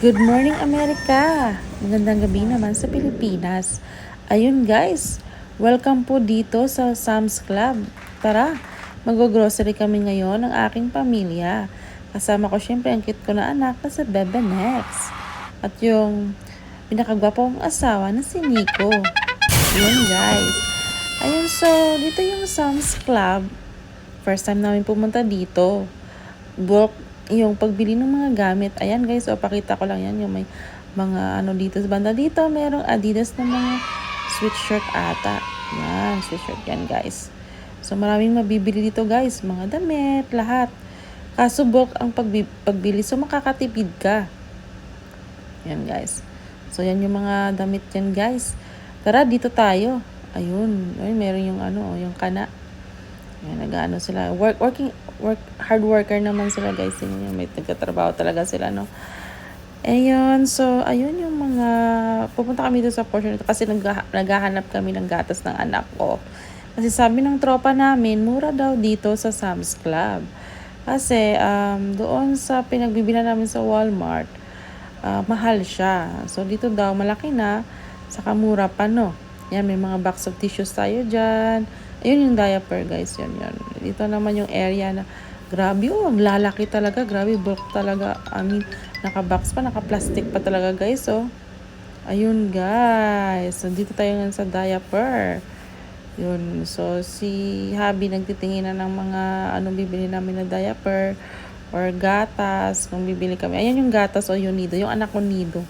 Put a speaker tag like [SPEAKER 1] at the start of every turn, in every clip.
[SPEAKER 1] Good morning, Amerika! Magandang gabi naman sa Pilipinas. Ayun guys, welcome po dito sa Sam's Club. Tara, mag-grocery kami ngayon ng aking pamilya. Kasama ko syempre ang cute ko na anak na si Bebe Nex. At yung pinakagwapong asawa na si Nico. Yun guys. Ayun, so dito yung Sam's Club. First time namin pumunta dito. Bulk yung pagbili ng mga gamit. Ayan guys, so pakita ko lang yan. Yung may mga ano dito sa banda dito. Merong Adidas na mga sweatshirt ata. Yan, sweatshirt yan guys. So maraming mabibili dito guys. Mga damit, lahat. Kaso bulk ang pagbi- pagbili. So makakatipid ka. Yan guys. So yan yung mga damit yan guys. Tara, dito tayo. Ayun. Ayun, meron yung ano, yung kana. Yan, nag-ano sila. Work, working, work, hard worker naman sila guys. Yun yung may nagtatrabaho talaga sila, no? Ayun, so, ayun yung mga, pupunta kami doon sa portion ito kasi nag, naghahanap kami ng gatas ng anak ko. Kasi sabi ng tropa namin, mura daw dito sa Sam's Club. Kasi, um, doon sa pinagbibila namin sa Walmart, ah, mahal siya. So, dito daw, malaki na, saka mura pa, no? Yan, may mga box of tissues tayo dyan. Ayun yung diaper, guys. Yan, yan. Dito naman yung area na, grabe, oh, ang lalaki talaga. Grabe, bulk talaga. I mean, naka-box pa, naka-plastic pa talaga, guys, oh. Ayun, guys. So, dito tayo ngayon sa diaper. Yun. So, si Habi nagtitingin na ng mga anong bibili namin na diaper or gatas kung bibili kami. Ayan yung gatas o yung nido. Yung anak ko nido.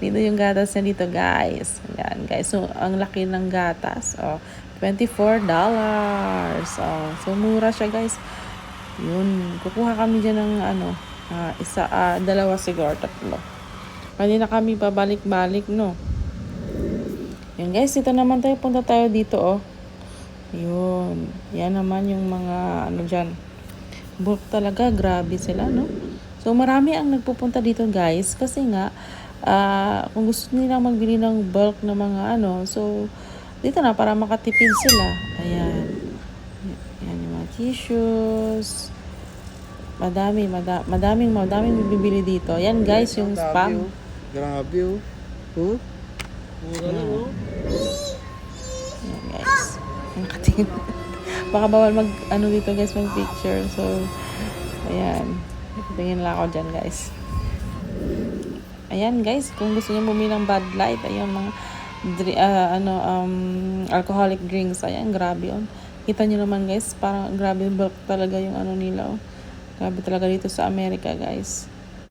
[SPEAKER 1] Nido yung gatas niya dito, guys. Ayan, guys. So, ang laki ng gatas. Oh, $24. Oh, so, mura siya, guys. Yun. Kukuha kami dyan ng ano, ah, isa, ah, dalawa siguro, tatlo. Pwede na kami pabalik-balik, no? Yun guys, dito naman tayo, punta tayo dito, oh. Yun. Yan naman yung mga, ano dyan. Bulk talaga, grabe sila, no? So, marami ang nagpupunta dito, guys. Kasi nga, ah, kung gusto nila magbili ng bulk na mga, ano, so, dito na, para makatipid sila. Ayan. Yan yung mga tissues. Madami, mada, madaming, madaming bibili dito. Yan, guys, yung spam.
[SPEAKER 2] Grabe oh. Oh? Mura oh.
[SPEAKER 1] Ayan, guys. Ang. Baka bawal mag, ano dito guys, mag picture. So, ayan. Nakatingin lang ako dyan guys. Ayan guys, kung gusto niyo bumili ng Bud Light, ayun mga ah, ano, um, alcoholic drinks. Ayan, grabe on. Kita niyo naman guys, parang grabe bulk talaga yung ano nila oh. Grabe talaga dito sa Amerika guys.